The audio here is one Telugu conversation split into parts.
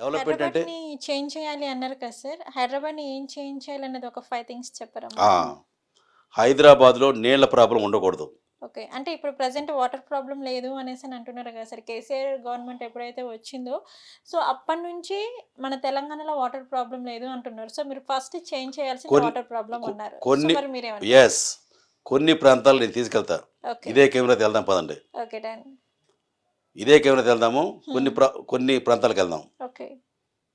డెవలప్మెంట్ అంటే చేంజ్ చేయాలి అన్నారు కదా సార్. హైదరాబాద్ని ఏం చేంజ్ చేయాలి అన్నది ఒక ఫైవ్ థింగ్స్ చెప్పరా హైదరాబాద్లో నీళ్ళ ప్రాబ్లం ఉండకూడదు. ఓకే. అంటే ఇప్పుడు ప్రజెంట్ వాటర్ ప్రాబ్లం లేదు అనేసి అని అంటున్నారు కదా సార్. కేసీఆర్ గవర్నమెంట్ ఎప్పుడైతే వచ్చిందో సో అప్పటి నుంచి మన తెలంగాణలో వాటర్ ప్రాబ్లం లేదు అంటున్నారు. సో మీరు ఫస్ట్ చేంజ్ చేయాల్సిన వాటర్ ప్రాబ్లం అన్నారు. కొన్ని- ఎస్ కొన్ని ప్రాంతాలు నేను తీసుకెళ్తా. ఓకే. ఇదే కెమెరా వెళ్దాం పదండి. Okay done. ఇదే కెమెరా వెళ్దాము. కొన్ని ప్రా కొన్ని ప్రాంతాలకు వెళ్దాం. ఓకే.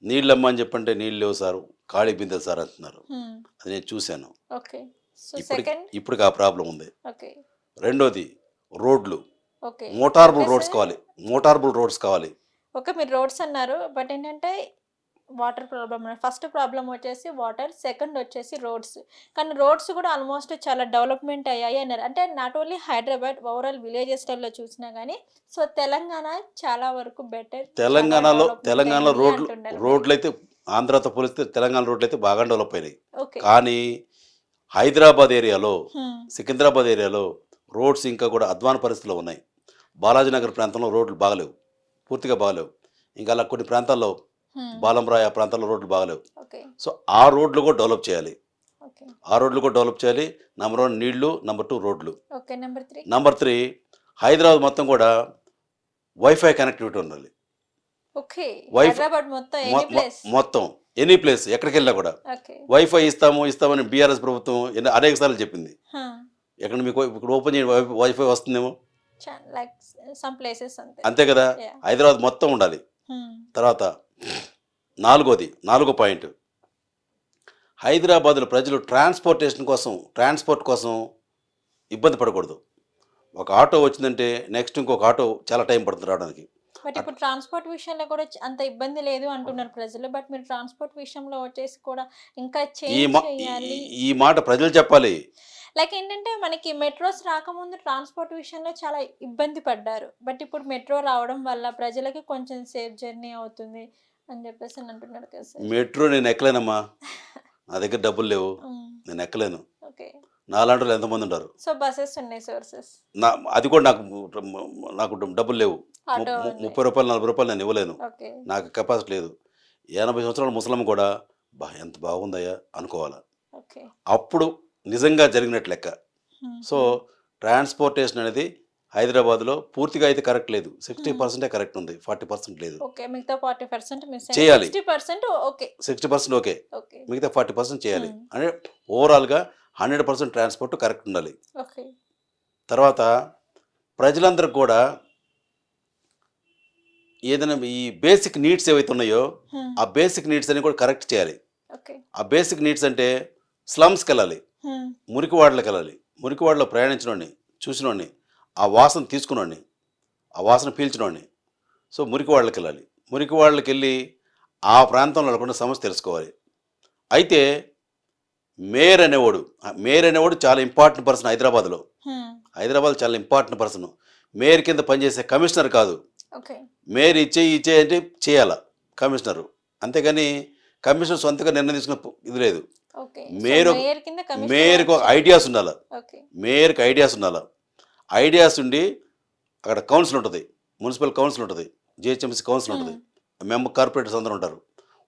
నీళ్ళమ్మ అని చెప్పంటే నీళ్ళు లేవు సార్. ఖాళీ బిందెలు సార్ అంటున్నారు. Hmm. అది నేను చూశాను. ఇప్పుడు ఇప్పుడు ఆ ప్రాబ్లం ఉంది. రెండోది రోడ్లు. Motorable roads. కావాలి. మోటార్బుల్ రోడ్స్ కావాలి. ఓకే మీరు రోడ్స్ అన్నారు. బట్ ఏంటంటే వాటర్ ప్రాబ్లమ్ ఫస్ట్ ప్రాబ్లం వచ్చేసి వాటర్ సెకండ్ వచ్చేసి రోడ్స్. కానీ రోడ్స్ కూడా ఆల్మోస్ట్ చాలా డెవలప్మెంట్ అయ్యాయి అన్నారు. అంటే నాట్ ఓన్లీ హైదరాబాద్ ఓవరాల్ విలేజెస్లలో చూసినా కానీ సో తెలంగాణ చాలా వరకు బెటర్ తెలంగాణలో తెలంగాణలో రోడ్లు రోడ్లు అయితే ఆంధ్రాతో పోలిస్తే తెలంగాణ రోడ్లు అయితే బాగా డెవలప్ అయినాయి. కానీ హైదరాబాద్ ఏరియాలో సికింద్రాబాద్ ఏరియాలో రోడ్స్ ఇంకా కూడా అధ్వాన పరిస్థితిలో ఉన్నాయి. బాలాజీనగర్ ప్రాంతంలో రోడ్లు బాగలేవు. పూర్తిగా బాగలేవు. ఇంకా అలా కొన్ని ప్రాంతాల్లో బాలంరాయ్ ఆ ప్రాంతాల్లో రోడ్లు బాగలేవు. సో ఆ రోడ్లు కూడా డెవలప్ చేయాలి. ఆ రోడ్లు కూడా డెవలప్ చేయాలి. నెంబర్ వన్ నీళ్ళు నెంబర్ టూ రోడ్లు. Number three. హైదరాబాద్ మొత్తం కూడా వైఫై కనెక్టివిటీ ఉండాలి. మొత్తం ఎనీ ప్లేస్. ఎక్కడికి వెళ్ళినా కూడా. వైఫై ఇస్తాము ఇస్తామని బీఆర్ఎస్ ప్రభుత్వం అనేక సార్లు చెప్పింది. ఎక్కడ మీకు ఇక్కడ ఓపెన్ చేయండి వైఫై వస్తుందేమో? అంతే. కదా. హైదరాబాద్ మొత్తం ఉండాలి. తర్వాత నాలుగోది నాలుగో పాయింట్. హైదరాబాద్లో ప్రజలు ట్రాన్స్పోర్టేషన్ కోసం ట్రాన్స్పోర్ట్ కోసం ఇబ్బంది పడకూడదు. ఒక ఆటో వచ్చిందంటే నెక్స్ట్ ఇంకొక ఆటో చాలా టైం పడుతుంది రావడానికి. బట్ ఇప్పుడు ట్రాన్స్పోర్ట్ విషయంలో కూడా అంత ఇబ్బంది లేదు అంటున్నారు ప్రజలు. బట్ మీరు ట్రాన్స్పోర్ట్ విషయంలో వచ్చేసి కూడా ఇంకా చేయాలి. ఈ- మాట ప్రజలు చెప్పాలి. లైక్ ఏంటంటే మనకి మెట్రోస్ రాకముందు ట్రాన్స్పోర్ట్ విషయంలో చాలా ఇబ్బంది పడ్డారు. బట్ ఇప్పుడు మెట్రో రావడం వల్ల ప్రజలకి కొంచెం సేఫ్ జర్నీ అవుతుంది అని చెప్పేసి అని అంటున్నారు కదా సార్. మెట్రో నేను ఎక్కలేనమ్మా. నా దగ్గర డబ్బులు లేవు. నేను ఎక్కలేను. ఓకే. నాలాంటి వాళ్ళు ఎంతమంది ఉంటారు? సో బస్సెస్ ఉన్నాయి సోర్సెస్. నా అది కూడా నాకు నాకు డబ్బులు లేవు. ముప్పై రూపాయలు నలభై రూపాయలు నేను ఇవ్వలేను. నాకు కెపాసిటీ లేదు. ఎనభై సంవత్సరాల ముసలం కూడా బా ఎంత బాగుందయ్యా అనుకోవాలి. అప్పుడు నిజంగా జరిగినట్టు లెక్క. సో ట్రాన్స్పోర్టేషన్ అనేది హైదరాబాద్లో పూర్తిగా అయితే కరెక్ట్ లేదు. సిక్స్టీ పర్సెంటే కరెక్ట్ ఉంది. ఫార్టీ పర్సెంట్ లేదు. చేయాలి. Sixty percent okay. మిగతా ఫార్టీ పర్సెంట్ చేయాలి. అంటే ఓవరాల్గా హండ్రెడ్ పర్సెంట్ ట్రాన్స్పోర్ట్ కరెక్ట్ ఉండాలి. తర్వాత ప్రజలందరికీ కూడా ఏదైనా ఈ బేసిక్ నీడ్స్ ఏవైతే ఉన్నాయో ఆ బేసిక్ నీడ్స్ అని కూడా కరెక్ట్ చేయాలి. ఆ బేసిక్ నీడ్స్ అంటే స్లమ్స్కి వెళ్ళాలి మురికివాడలకు వెళ్ళాలి. మురికివాడలో ప్రయాణించినోడిని చూసినోడిని ఆ వాసన తీసుకున్నోడిని ఆ వాసన పీల్చినోడిని సో మురికివాడలకు వెళ్ళాలి. మురికివాడలకు వెళ్ళి ఆ ప్రాంతంలో వాళ్ళకున్న సమస్య తెలుసుకోవాలి. అయితే మేయర్ అనేవాడు మేయర్ అనేవాడు చాలా ఇంపార్టెంట్ పర్సన్ హైదరాబాద్లో. హైదరాబాద్ చాలా ఇంపార్టెంట్ పర్సన్ మేయర్ కింద పనిచేసే కమిషనర్ కాదు. మేయర్ ఇచ్చే ఇచ్చే అంటే చేయాల కమిషనరు. అంతేగాని కమిషనర్ సొంతగా నిర్ణయం తీసుకున్న ఇది లేదు. మేయర్ మేయర్కి ఒక ఐడియాస్ ఉండాలి. మేయర్కి ఐడియాస్ ఉండాలి. ఐడియాస్ ఉండి అక్కడ కౌన్సిల్ ఉంటుంది. మున్సిపల్ కౌన్సిల్ ఉంటుంది. జిహెచ్ఎంసీ కౌన్సిల్ ఉంటుంది. మెంబర్ కార్పొరేటర్స్ అందరూ ఉంటారు.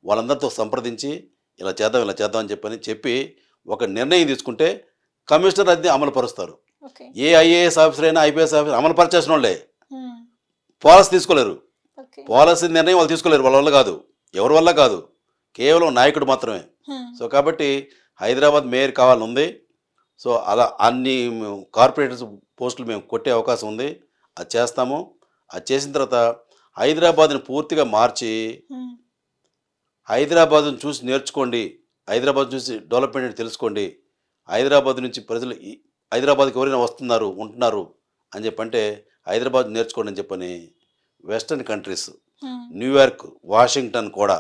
వాళ్ళందరితో సంప్రదించి ఇలా చేద్దాం ఇలా చేద్దాం అని చెప్పని చెప్పి ఒక నిర్ణయం తీసుకుంటే కమిషనర్ అది అమలు పరుస్తారు ఓకే. ఏ ఐఏఎస్ ఆఫీసర్ అయినా ఐపీఎస్ ఆఫీసర్ అమలు పరిచేసిన వాళ్ళే. పాలసీ తీసుకోలేరు. పాలసీ నిర్ణయం వాళ్ళు తీసుకోలేరు. వాళ్ళ వల్ల కాదు. ఎవరి వల్ల కాదు. కేవలం నాయకుడు మాత్రమే. సో కాబట్టి హైదరాబాద్ మేయర్ కావాలని ఉంది. సో అలా అన్ని కార్పొరేటర్స్ పోస్టులు మేము కొట్టే అవకాశం ఉంది. అది చేస్తాము. అది చేసిన తర్వాత హైదరాబాద్ని పూర్తిగా మార్చి హైదరాబాద్ను చూసి నేర్చుకోండి. హైదరాబాద్ చూసి డెవలప్మెంట్ తెలుసుకోండి. హైదరాబాద్ నుంచి ప్రజలు హైదరాబాద్కి ఎవరైనా వస్తున్నారు ఉంటున్నారు అని చెప్పంటే హైదరాబాద్ నేర్చుకోండి అని చెప్పని వెస్టర్న్ కంట్రీస్ న్యూయార్క్ వాషింగ్టన్ కూడా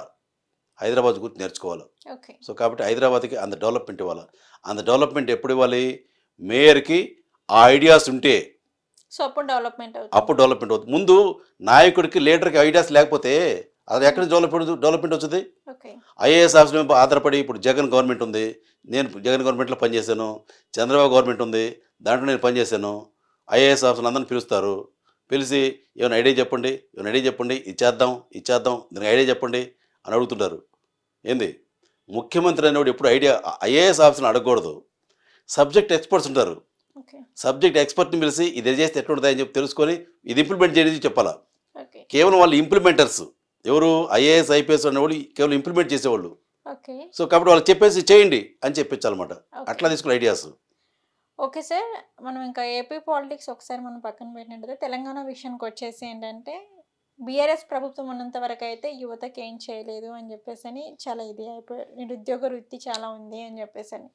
హైదరాబాద్ గురించి నేర్చుకోవాలి. ఓకే. సో కాబట్టి హైదరాబాద్కి అంత డెవలప్మెంట్ ఇవ్వాలి? అంత డెవలప్మెంట్ ఎప్పుడు ఇవ్వాలి? మేయర్కి ఆ ఐడియాస్ ఉంటే సో అప్పుడు డెవలప్మెంట్ అవుతుంది. అప్పుడు డెవలప్మెంట్ అవుతుంది. ముందు నాయకుడికి లీడర్కి ఐడియాస్ లేకపోతే అది ఎక్కడ డెవలప్మెంట్ డెవలప్మెంట్ వచ్చింది? ఐఏఎస్ ఆఫీసర్ ఆధారపడి ఇప్పుడు జగన్ గవర్నమెంట్ ఉంది. నేను జగన్ గవర్నమెంట్లో పనిచేశాను. చంద్రబాబు గవర్నమెంట్ ఉంది. దాంట్లో నేను పనిచేశాను. ఐఏఎస్ ఆఫీసర్లు అందరిని పిలుస్తారు. పిలిచి ఏమైనా ఐడియా చెప్పండి ఏమైనా ఐడియా చెప్పండి ఇది చేద్దాం ఇది చేద్దాం దీనికి ఐడియా చెప్పండి అని అడుగుతుంటారు. ఏంది? ముఖ్యమంత్రి అనేవాడు ఎప్పుడు ఐడియా ఐఏఎస్ ఆఫీసర్ని అడగకూడదు. సబ్జెక్ట్ ఎక్స్పర్ట్స్ ఉంటారు. సబ్జెక్ట్ ఎక్స్పర్ట్ని పిలిచి ఇది చేస్తే ఎట్లుంటుందని చెప్పి తెలుసుకొని ఇది ఇంప్లిమెంట్ చేయడానికి చెప్పాలా? కేవలం వాళ్ళు ఇంప్లిమెంటర్స్. ఎవరు? ఐఏఎస్ ఐపీఎస్ అనేవాళ్ళు కేవలం ఇంప్లిమెంట్ చేసేవాళ్ళు. సో కాబట్టి వాళ్ళు చెప్పేసి చేయండి అని చెప్పించాలన్నమాట. అట్లా తీసుకున్న ఐడియాస్. Okay sir. మనం ఇంకా ఏపీ పాలిటిక్స్ ఒకసారి మనం పక్కన పెట్టినట్టయితే తెలంగాణ విషయానికి వచ్చేసి ఏంటంటే బీఆర్ఎస్ ప్రభుత్వం ఉన్నంత వరకు అయితే యువతకి ఏం చేయలేదు అని చెప్పేసి అని చాలా ఇది అయిపోయి నిరుద్యోగ వృత్తి చాలా ఉంది అని చెప్పేసి అని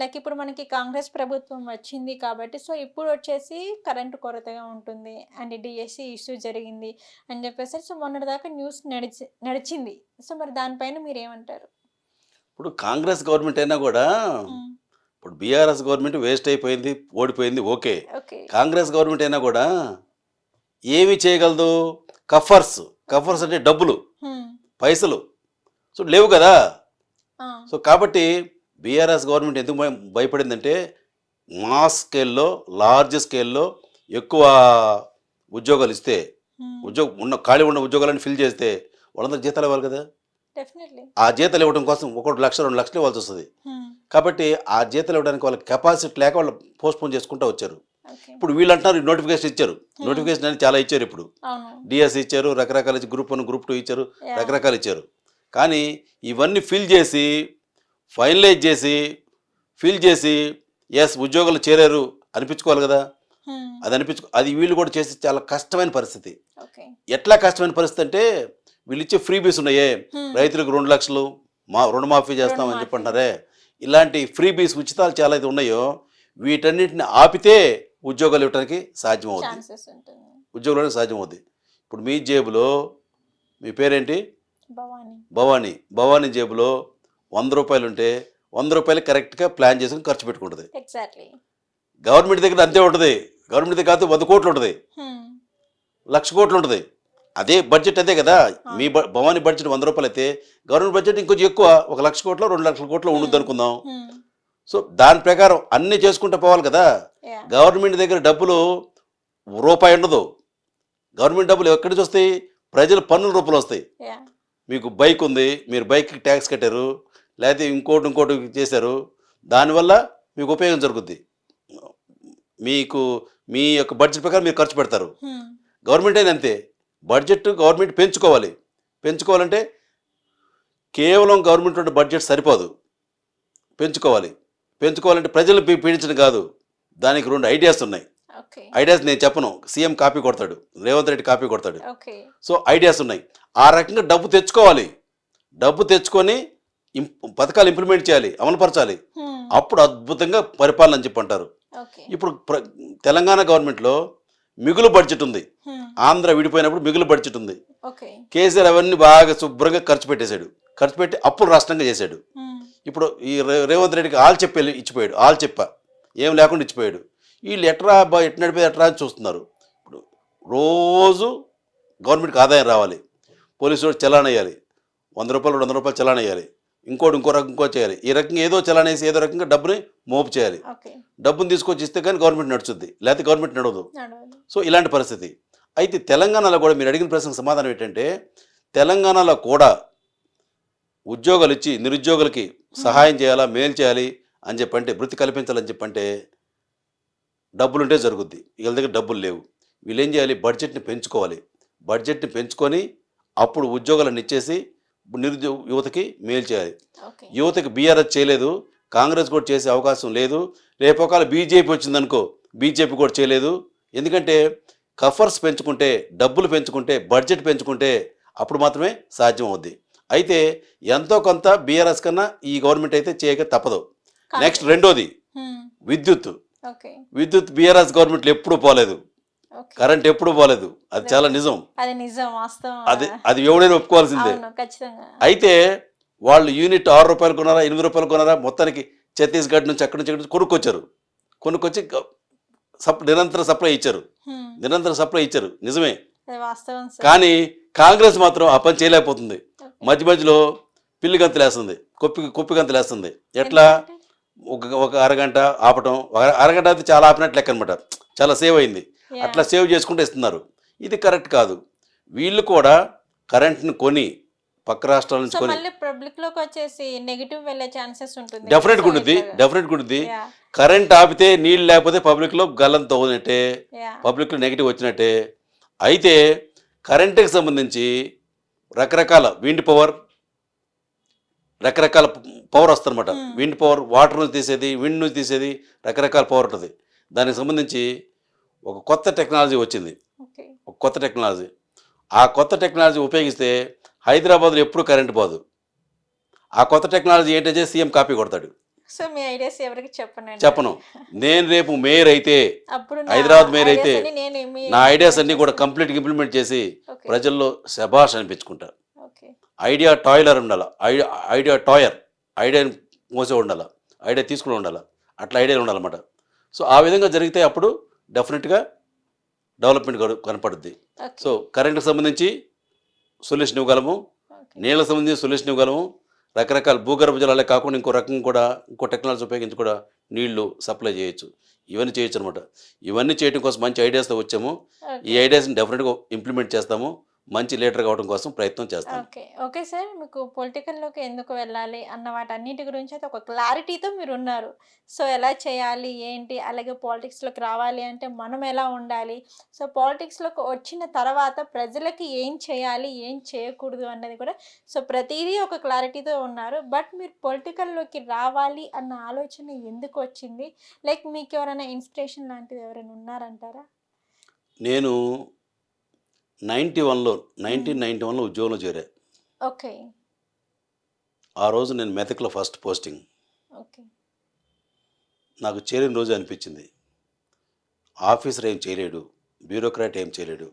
లైక్ ఇప్పుడు మనకి కాంగ్రెస్ ప్రభుత్వం వచ్చింది కాబట్టి సో ఇప్పుడు వచ్చేసి కరెంటు కొరతగా ఉంటుంది అండ్ డిఎస్సి ఇష్యూ జరిగింది అని చెప్పేసి సో మొన్నటిదాకా న్యూస్ నడిచి నడిచింది. సో మరి దానిపైన మీరు ఏమంటారు? ఇప్పుడు కాంగ్రెస్ గవర్నమెంట్ అయినా కూడా ఇప్పుడు బీఆర్ఎస్ గవర్నమెంట్ వేస్ట్ అయిపోయింది ఓడిపోయింది ఓకే. కాంగ్రెస్ గవర్నమెంట్ అయినా కూడా ఏమి చేయగలదు? కఫర్స్. కఫర్స్ అంటే డబ్బులు. పైసలు. సో లేవు కదా. సో కాబట్టి బీఆర్ఎస్ గవర్నమెంట్ ఎందుకు భయ- భయపడిందంటే మాస్ స్కేల్లో లార్జ్ స్కేల్లో ఎక్కువ ఉద్యోగాలు ఇస్తే ఉద్యోగం ఉన్న ఖాళీ ఉన్న ఉద్యోగాలను ఫిల్ చేస్తే వాళ్ళందరూ జీతాలు ఇవ్వాలి కదా. ఆ జీతాలు ఇవ్వడం కోసం ఒకటి లక్ష రెండు లక్షలు ఇవ్వాల్సి వస్తుంది. కాబట్టి ఆ జీతాలు ఇవ్వడానికి వాళ్ళకి కెపాసిటీ లేక వాళ్ళు పోస్ట్పోన్ చేసుకుంటూ వచ్చారు. ఇప్పుడు వీళ్ళు అంటున్నారు నోటిఫికేషన్ ఇచ్చారు. నోటిఫికేషన్ అని చాలా ఇచ్చారు ఇప్పుడు. డిఎస్ ఇచ్చారు రకరకాల ఇచ్చి- గ్రూప్ వన్ గ్రూప్ టూ ఇచ్చారు. రకరకాలు ఇచ్చారు. కానీ ఇవన్నీ ఫిల్ చేసి ఫైనలైజ్ చేసి ఫిల్ చేసి ఎస్ ఉద్యోగాలు చేరారు అనిపించుకోవాలి కదా. Hmm. అది అనిపించుకో అది వీళ్ళు కూడా చేసి చాలా కష్టమైన పరిస్థితి. ఎట్లా కష్టమైన పరిస్థితి అంటే వీళ్ళు ఇచ్చే ఫ్రీ బీస్ ఉన్నాయే. Hmm. రైతులకు రెండు లక్షలు మా రుణమాఫీ చేస్తామని రుణమాఫీ. ఇలాంటి ఫ్రీ బీస్ ఉచితాలు చాలా అయితే ఉన్నాయో వీటన్నిటిని ఆపితే ఉద్యోగాలు ఇవ్వడానికి సాధ్యమవుతుంది ఉద్యోగాలు సాధ్యమవుతుంది ఇప్పుడు మీ జేబులో మీ పేరేంటి? భవానీ. భవానీ. భవానీ జేబులో వంద రూపాయలు ఉంటే వంద రూపాయలు కరెక్ట్గా ప్లాన్ చేసుకుని ఖర్చు పెట్టుకుంటుంది. ఎగ్జాక్ట్లీ గవర్నమెంట్ దగ్గర అంతే ఉంటుంది. గవర్నమెంట్ దగ్గర కాదు వంద కోట్లు ఉంటుంది. Hmm. లక్ష కోట్లు ఉంటుంది. అదే బడ్జెట్ అదే కదా. మీ భవానీ బడ్జెట్ వంద రూపాయలు అయితే గవర్నమెంట్ బడ్జెట్ ఇంకొంచెం ఎక్కువ ఒక లక్ష కోట్లు రెండు లక్షల కోట్లు ఉండదు అనుకుందాం. సో దాని ప్రకారం అన్నీ చేసుకుంటూ పోవాలి కదా. గవర్నమెంట్ దగ్గర డబ్బులు రూపాయి ఉండదు. గవర్నమెంట్ డబ్బులు ఎక్కడి నుంచి వస్తాయి? ప్రజల పన్నుల రూపంలో వస్తాయి. మీకు బైక్ ఉంది మీరు బైక్కి ట్యాక్స్ కట్టారు లేకపోతే ఇంకోటి ఇంకోటి చేశారు దానివల్ల మీకు ఉపయోగం జరుగుద్ది. మీకు మీ యొక్క బడ్జెట్ ప్రకారం మీరు ఖర్చు పెడతారు. గవర్నమెంట్ అయినా అంతే. బడ్జెట్ గవర్నమెంట్ పెంచుకోవాలి. పెంచుకోవాలంటే కేవలం గవర్నమెంట్ బడ్జెట్ సరిపోదు. పెంచుకోవాలి. పెంచుకోవాలంటే ప్రజలు పీ- పీడించడం కాదు. దానికి రెండు ఐడియాస్ ఉన్నాయి. ఐడియాస్ నేను చెప్పను. సీఎం కాపీ కొడతాడు. రేవంత్ రెడ్డి కాపీ కొడతాడు. సో ఐడియాస్ ఉన్నాయి. ఆ రకంగా డబ్బు తెచ్చుకోవాలి. డబ్బు తెచ్చుకొని పథకాలు ఇంప్లిమెంట్ చేయాలి. అమలుపరచాలి. అప్పుడు అద్భుతంగా పరిపాలన అని చెప్పి అంటారు. ఇప్పుడు తెలంగాణ గవర్నమెంట్లో మిగులు బడ్జెట్ ఉంది. ఆంధ్ర విడిపోయినప్పుడు మిగులు బడ్జెట్ ఉంది. Okay. కేసీఆర్ అవన్నీ బాగా శుభ్రంగా ఖర్చు పెట్టేశాడు. ఖర్చు పెట్టి అప్పులు రాష్ట్రంగా చేశాడు. ఇప్పుడు ఈ రేవంత్ రెడ్డికి ఆల్ చెప్పి ఇచ్చిపోయాడు. ఆల్ చెప్ప. ఏం లేకుండా ఇచ్చిపోయాడు. వీళ్ళు ఎట్రా బా ఎట్ నడిపేది ఎట్రా అని చూస్తున్నారు. ఇప్పుడు రోజు గవర్నమెంట్కి ఆదాయం రావాలి. పోలీసు వాడు చలాన్ వేయాలి వంద రూపాయలు వందల రూపాయలు చలాన్ వేయాలి ఇంకోటి ఇంకో రకం ఇంకో చేయాలి. ఈ రకంగా ఏదో చలాన్ వేసి ఏదో రకంగా డబ్బుని మోపు చేయాలి. డబ్బుని తీసుకొచ్చి ఇస్తే కానీ గవర్నమెంట్ నడుచుద్ది. లేకపోతే గవర్నమెంట్ నడవదు. సో ఇలాంటి పరిస్థితి. అయితే తెలంగాణలో కూడా మీరు అడిగిన ప్రశ్నకు సమాధానం ఏంటంటే తెలంగాణలో కూడా ఉద్యోగాలు ఇచ్చి నిరుద్యోగులకి సహాయం చేయాలా మేలు చేయాలి అని చెప్పంటే వృత్తి కల్పించాలని చెప్పంటే డబ్బులుంటే జరుగుద్ది. వీళ్ళ దగ్గర డబ్బులు లేవు. వీళ్ళు ఏం చేయాలి? బడ్జెట్ని పెంచుకోవాలి. బడ్జెట్ని పెంచుకొని అప్పుడు ఉద్యోగాలను ఇచ్చేసి నిరుద్యోగ యువతకి మేలు చేయాలి. యువతకి బీఆర్ఎస్ చేయలేదు. కాంగ్రెస్ కూడా చేసే అవకాశం లేదు. రేపు ఒకవేళ బీజేపీ వచ్చిందనుకో బీజేపీ కూడా చేయలేదు. ఎందుకంటే కఫర్స్ పెంచుకుంటే డబ్బులు పెంచుకుంటే బడ్జెట్ పెంచుకుంటే అప్పుడు మాత్రమే సాధ్యం అవుద్ది అయితే ఎంతో కొంత బీఆర్ఎస్ కన్నా ఈ గవర్నమెంట్ అయితే చేయక తప్పదు. నెక్స్ట్ రెండోది. విద్యుత్. విద్యుత్ బీఆర్ఎస్ గవర్నమెంట్లు ఎప్పుడూ పోలేదు. కరెంట్ ఎప్పుడూ పోలేదు. అది చాలా నిజం. అది అది ఎవడైనా ఒప్పుకోవాల్సిందే. అయితే వాళ్ళు యూనిట్ ఆరు రూపాయలు కొన్నారా ఎనిమిది రూపాయలు కొన్నారా మొత్తానికి ఛత్తీస్గఢ్ నుంచి అక్కడి నుంచి కొనుక్కొచ్చారు. కొనుక్కొచ్చి సప్ నిరంతర సప్లై ఇచ్చారు. నిరంతర సప్లై ఇచ్చారు. నిజమే. కానీ కాంగ్రెస్ మాత్రం ఆ పని చేయలేకపోతుంది మధ్య మధ్యలో పిల్లి గంతులేస్తుంది. కొప్పి కుప్పి గంతులేస్తుంది. ఎట్లా? ఒక ఒక అరగంట ఆపటం. ఒక అరగంట అయితే చాలా ఆపినట్టు లెక్క అనమాట చాలా సేవ్ అయింది. అట్లా సేవ్ చేసుకుంటూ ఇస్తున్నారు. ఇది కరెక్ట్ కాదు. వీళ్ళు కూడా కరెంట్ని కొని పక్క రాష్ట్రాల నుంచి మళ్ళీ పబ్లిక్లోకి వచ్చేసి నెగిటివ్ వెళ్ళే ఛాన్సెస్ ఉంటుంది. డెఫినెట్గా ఉంటుంది డెఫినెట్గా ఉంటుంది కరెంట్ ఆపితే నీళ్ళు లేకపోతే పబ్లిక్లో గల్లం తవ్వునట్టే పబ్లిక్లో నెగిటివ్ వచ్చినట్టే. అయితే కరెంటుకి సంబంధించి రకరకాల విండ్ పవర్ రకరకాల పవర్ వస్తుందన్నమాట. విండ్ పవర్ వాటర్ నుంచి తీసేది విండ్ నుంచి తీసేది రకరకాల పవర్ ఉంటుంది. దానికి సంబంధించి ఒక కొత్త టెక్నాలజీ వచ్చింది. ఒక కొత్త టెక్నాలజీ ఆ కొత్త టెక్నాలజీ ఉపయోగిస్తే హైదరాబాద్లో ఎప్పుడు కరెంట్ పోదు. ఆ కొత్త టెక్నాలజీ ఏంటంటే సీఎం కాపీ కొడతాడు. సో మీ ఐడియాస్ ఎవరికి చెప్పనండి? చెప్పను. నేను రేపు మేయర్ అయితే అప్పుడు హైదరాబాద్ మేయర్ అయితే నా ఐడియాస్ అన్ని కూడా కంప్లీట్గా ఇంప్లిమెంట్ చేసి ప్రజల్లో శబాష్ అనిపించుకుంటా. ఐడియా టాయిలర్ ఉండాలి? ఐడియా ఐడియా టాయర్. ఐడియాని మోసే ఉండాలి? ఐడియా తీసుకుని ఉండాలి? అట్లా ఐడియాలు ఉండాలన్నమాట. సో ఆ విధంగా జరిగితే అప్పుడు డెఫినెట్గా డెవలప్మెంట్ కన- కనపడుద్ది. సో కరెంటుకు సంబంధించి సొల్యూషన్ ఇవ్వగలము ఓకే. నీళ్ళకు సంబంధించి సొల్యూషన్ ఇవ్వగలము రకరకాల భూగర్భ జలాలే కాకుండా ఇంకో రకం కూడా ఇంకో టెక్నాలజీ ఉపయోగించి కూడా నీళ్ళు సప్లై చేయొచ్చు. ఇవన్నీ చేయొచ్చు అనమాట ఇవన్నీ చేయడం కోసం మంచి ఐడియాస్తో వచ్చాము. ఈ ఐడియాస్ని డెఫినెట్గా ఇంప్లిమెంట్ చేస్తాము. మంచి లీడర్ కావడం కోసం ప్రయత్నం చేస్తాము ఓకే. ఓకే సార్ మీకు పొలిటికల్లోకి ఎందుకు వెళ్ళాలి అన్న వాటన్నిటి గురించి అయితే ఒక క్లారిటీతో మీరు ఉన్నారు సో ఎలా చేయాలి ఏంటి అలాగే పాలిటిక్స్లోకి రావాలి అంటే మనం ఎలా ఉండాలి? సో పాలిటిక్స్లోకి వచ్చిన తర్వాత ప్రజలకి ఏం చేయాలి ఏం చేయకూడదు అన్నది కూడా సో ప్రతిదీ ఒక క్లారిటీతో ఉన్నారు. బట్ మీరు పొలిటికల్లోకి రావాలి అన్న ఆలోచన ఎందుకు వచ్చింది? లైక్ మీకు ఎవరైనా ఇన్స్పిరేషన్ లాంటిది ఎవరైనా ఉన్నారంటారా? నేను నైంటీ వన్లో నైన్టీన్ నైంటీ వన్లో ఉద్యోగంలో చేరా ఓకే. ఆ రోజు నేను మెదక్లో ఫస్ట్ పోస్టింగ్. ఓకే. నాకు చేరిన రోజు అనిపించింది. ఆఫీసర్ ఏం చేయలేడు బ్యూరోక్రాట్ ఏం చేయలేడు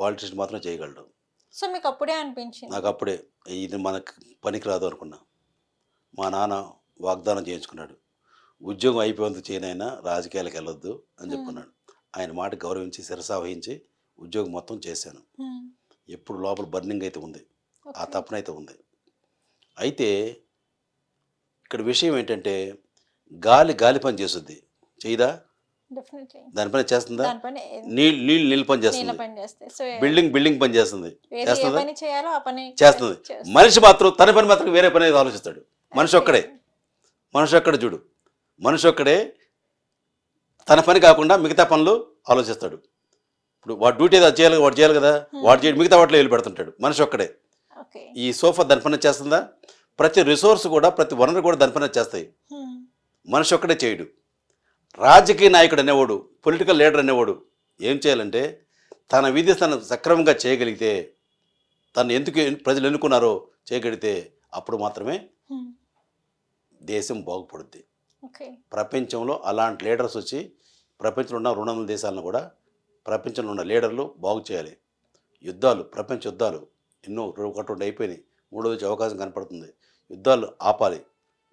పాలిటిషియన్ మాత్రం చేయగలడు. సో మీకు అప్పుడే అనిపించింది? నాకు అప్పుడే ఇది మనకు పనికి రాదు అనుకున్నా. మా నాన్న వాగ్దానం చేయించుకున్నాడు. ఉద్యోగం అయిపోయేందుకు చేయనైనా రాజకీయాలకు వెళ్ళొద్దు అని చెప్పుకున్నాడు. ఆయన మాట గౌరవించి శిరసా వహించి ఉద్యోగం మొత్తం చేశాను. ఎప్పుడు లోపల బర్నింగ్ అయితే ఉంది. ఆ. తపన అయితే ఉంది. అయితే ఇక్కడ విషయం ఏంటంటే గాలి గాలి పని చేస్తుంది. చేయదా? దానిపైన చేస్తుందా? నీళ్ళు నీళ్ళు నీళ్ళు పని చేస్తుంది. బిల్డింగ్ బిల్డింగ్ పని చేస్తుంది. చేస్తుందా. మనిషి మాత్రం తన పని మాత్రం వేరే పని ఆలోచిస్తాడు. మనిషి ఒక్కడే. మనిషి ఒక్కడే చూడు. మనిషి ఒక్కడే తన పని కాకుండా మిగతా పనులు ఆలోచిస్తాడు. ఇప్పుడు వాడు డ్యూటీ ఏదో చేయాలి వాడు చేయాలి కదా. వాడు చేయడు మిగతా వాటిలో వెళ్ళి పెడుతుంటాడు మనిషి ఒక్కడే. ఈ సోఫా దాని పని చేస్తుందా? ప్రతి రిసోర్స్ కూడా ప్రతి వనరు కూడా దాని పని చేస్తాయి. మనిషి ఒక్కడే చేయడు. రాజకీయ నాయకుడు అనేవాడు పొలిటికల్ లీడర్ అనేవాడు ఏం చేయాలంటే తన విధి తను సక్రమంగా చేయగలిగితే తను ఎందుకు ప్రజలు ఎన్నుకున్నారో చేయగలిగితే అప్పుడు మాత్రమే. దేశం బాగుపడుద్ది. ప్రపంచంలో అలాంటి లీడర్స్ వచ్చి ప్రపంచంలో ఉన్న రెండు వందల దేశాలను కూడా ప్రపంచంలో ఉన్న లీడర్లు బాగు చేయాలి. యుద్ధాలు ప్రపంచ యుద్ధాలు ఎన్నో ఒకటి రెండు అయిపోయినాయి. మూడో వచ్చే అవకాశం కనపడుతుంది. యుద్ధాలు ఆపాలి.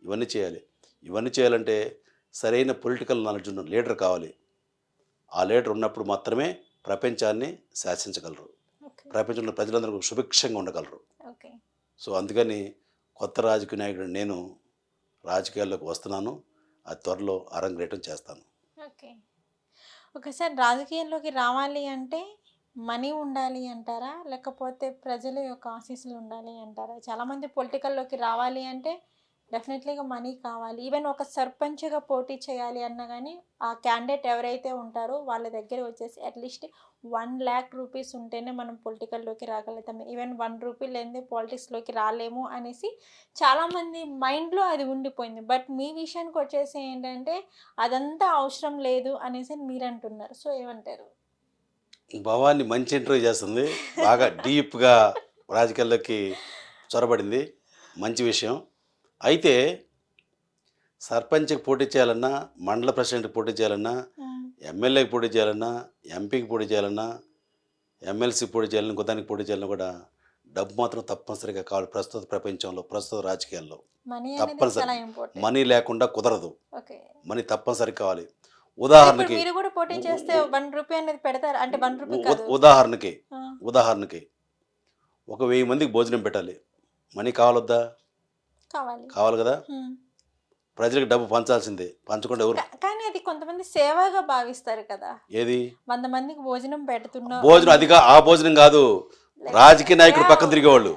ఇవన్నీ చేయాలి. ఇవన్నీ చేయాలంటే సరైన పొలిటికల్ నాలెడ్జ్ ఉన్న లీడర్ కావాలి. ఆ లీడర్ ఉన్నప్పుడు మాత్రమే ప్రపంచాన్ని శాసించగలరు. ప్రపంచంలో ప్రజలందరూ సుభిక్షంగా ఉండగలరు. ఓకే. సో అందుకని కొత్త రాజకీయ నాయకుడు నేను రాజకీయాల్లోకి వస్తున్నాను. అది త్వరలో అరంగేటం చేస్తాను. ఓకే. ఒకసారి రాజకీయాల్లోకి రావాలి అంటే మనీ ఉండాలి అంటారా? లేకపోతే ప్రజల యొక్క ఆశీస్సులు ఉండాలి అంటారా? చాలామంది పొలిటికల్లోకి రావాలి అంటే డెఫినెట్లీగా మనీ కావాలి. ఈవెన్ ఒక సర్పంచ్గా పోటీ చేయాలి అన్నా కానీ ఆ క్యాండిడేట్ ఎవరైతే ఉంటారో వాళ్ళ దగ్గర వచ్చేసి అట్లీస్ట్ వన్ ల్యాక్ రూపీస్ ఉంటేనే మనం పొలిటికల్లోకి రాగలుగుతాం. ఈవెన్ వన్ రూపీ లేనిదే పాలిటిక్స్లోకి రాలేము అనేసి చాలామంది మైండ్లో అది ఉండిపోయింది. బట్ మీ విషయానికి వచ్చేసి ఏంటంటే అదంతా అవసరం లేదు అనేసి మీరు అంటున్నారు సో ఏమంటారు? భవాన్ని మంచి ఇంటర్వ్యూ చేస్తుంది. బాగా డీప్గా రాజకీయాల్లోకి చొరబడింది. మంచి విషయం. అయితే సర్పంచ్కి పోటీ చేయాలన్నా మండల ప్రెసిడెంట్కి పోటీ చేయాలన్నా ఎమ్మెల్యేకి పోటీ చేయాలన్నా ఎంపీకి పోటీ చేయాలన్నా ఎమ్మెల్సీ పోటీ చేయాలన్నా ఇంకో దానికి పోటీ చేయాలన్నా కూడా డబ్బు మాత్రం తప్పనిసరిగా కావాలి ప్రస్తుత ప్రపంచంలో ప్రస్తుత రాజకీయాల్లో. తప్పనిసరి. మనీ లేకుండా కుదరదు. మనీ తప్పనిసరి కావాలి. ఉదాహరణకి ఉదాహరణకి ఉదాహరణకి ఒక వెయ్యి మందికి భోజనం పెట్టాలి. మనీ కావాలొద్దా? కావాలి. కావాలి కదా. ప్రజలకు డబ్బు పంచాల్సిందే. పంచకుండా ఎవరు? కానీ అది కొంతమంది సేవగా భావిస్తారు కదా. ఏది? వంద మందికి భోజనం పెడుతున్నా భోజనం అదిగా ఆ భోజనం కాదు. రాజకీయ నాయకుడు పక్కన తిరిగేవాళ్ళు.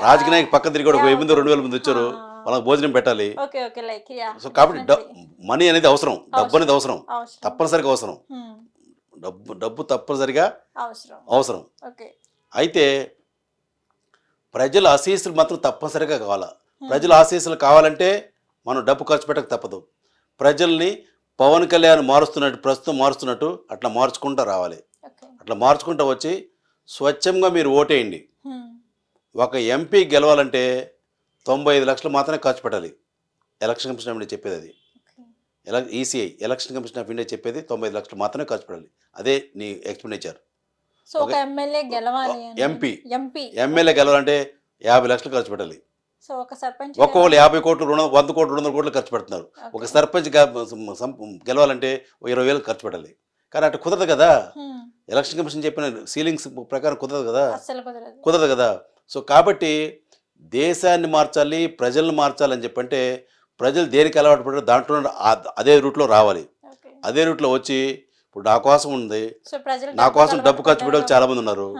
రాజకీయ నాయకుడు పక్కన తిరిగేవాడు. ఒక Yeah, వెయ్యి మంది రెండు వేల మంది వచ్చారు. వాళ్ళకి భోజనం పెట్టాలి. Okay okay. Like yeah. So కాబట్టి మనీ అనేది అవసరం. డబ్బు అనేది అవసరం. తప్పనిసరిగా అవసరం. డబ్బు డబ్బు తప్పనిసరిగా అవసరం. అవసరం. ఓకే. అయితే ప్రజల ఆశీస్సులు మాత్రం తప్పనిసరిగా కావాలా. ప్రజల ఆశీస్సులు కావాలంటే మనం డబ్బు ఖర్చు పెట్టక తప్పదు. ప్రజల్ని పవన్ కళ్యాణ్ మారుస్తున్నట్టు ప్రస్తుతం మారుస్తున్నట్టు అట్లా మార్చుకుంటూ రావాలి. అట్లా మార్చుకుంటూ వచ్చి స్వచ్ఛంగా మీరు ఓటేయండి. ఒక ఎంపీ గెలవాలంటే తొంభై ఐదు లక్షలు మాత్రమే ఖర్చు పెట్టాలి. ఎలక్షన్ కమిషన్ ఆఫ్ ఇండియా చెప్పేది అది. ఎల ECI election commission of India చెప్పేది తొంభై ఐదు లక్షలు మాత్రమే ఖర్చు పెట్టాలి. అదే నీ ఎక్స్పెండిచర్. ఎంపీ. ఎమ్మెల్యే గెలవాలంటే యాభై లక్షలు ఖర్చు పెట్టాలి. సో ఒక సర్పంచ్ ఒక్కొక్కరు యాభై కోట్లు రెండు వంద కోట్లు రెండు వందల కోట్లు ఖర్చు పెడుతున్నారు. ఒక. సర్పంచ్ గెలవాలంటే ఇరవై వేలు ఖర్చు పెట్టాలి. కానీ అటు కుదరదు కదా. ఎలక్షన్ కమిషన్ చెప్పిన సీలింగ్స్ ప్రకారం కుదరదు కదా. కుదరదు. కదా. సో కాబట్టి దేశాన్ని మార్చాలి ప్రజల్ని మార్చాలని చెప్పంటే ప్రజలు దేనికి అలవాటు పడారు దాంట్లో అదే రూట్లో రావాలి. అదే రూట్లో వచ్చి ఇప్పుడు నా కోసం ఉంది. నా కోసం డబ్బు ఖర్చు పెట్టే చాలా మంది ఉన్నారు.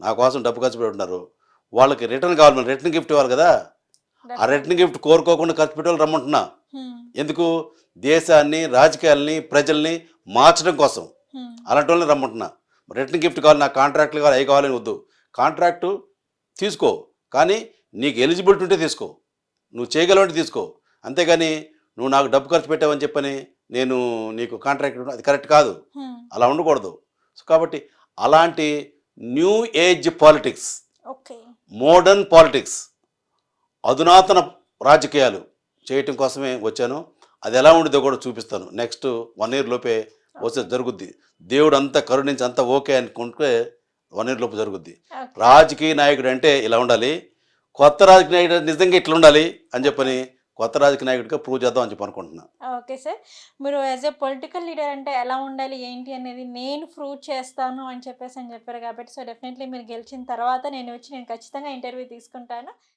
నా కోసం డబ్బు ఖర్చు పెట్టున్నారు వాళ్ళకి రిటర్న్ కావాలి మనం రిటర్న్ గిఫ్ట్ ఇవ్వాలి కదా. ఆ, రిటర్న్ గిఫ్ట్ కోరుకోకుండా ఖర్చు పెట్టే రమ్మంటున్నా. Hmm, ఎందుకు? దేశాన్ని రాజకీయాల్ని ప్రజల్ని మార్చడం కోసం. Hmm, అలాంటి వాళ్ళని రమ్మంటున్నా. రిటర్న్ గిఫ్ట్ కావాలి నాకు కాంట్రాక్ట్లు కావాలి అవి కావాలని వద్దు. కాంట్రాక్టు తీసుకో కానీ నీకు ఎలిజిబిలిటీ ఉంటే తీసుకో. నువ్వు చేయగలవంటే తీసుకో. అంతేగాని నువ్వు నాకు డబ్బు ఖర్చు పెట్టావని చెప్పని నేను నీకు కాంట్రాక్ట్ అది కరెక్ట్ కాదు. Hmm. అలా ఉండకూడదు. సో కాబట్టి అలాంటి new age politics modern politics అధునాతన రాజకీయాలు చేయటం కోసమే వచ్చాను. అది ఎలా ఉంటుందో కూడా చూపిస్తాను. నెక్స్ట్ వన్ ఇయర్ లోపే వస్తే జరుగుద్ది. దేవుడు అంతా కరుణించి అంతా ఓకే అనుకుంటే వన్ ఇయర్ లోపు జరుగుద్ది. రాజకీయ నాయకుడు అంటే ఇలా ఉండాలి. కొత్త రాజకీయ నాయకుడు నిజంగా ఇట్లా ఉండాలి అని చెప్పని కొత్త రాజకీయ నాయకుడిగా ప్రూవ్ చేద్దాం అని చెప్పి అనుకుంటున్నాను ఓకే సార్. మీరు యాజ్ ఎ పొలిటికల్ లీడర్ అంటే ఎలా ఉండాలి ఏంటి అనేది నేను ప్రూవ్ చేస్తాను అని చెప్పేసి అని చెప్పారు కాబట్టి సో డెఫినెట్లీ మీరు గెలిచిన తర్వాత నేను వచ్చి నేను ఖచ్చితంగా ఇంటర్వ్యూ తీసుకుంటాను.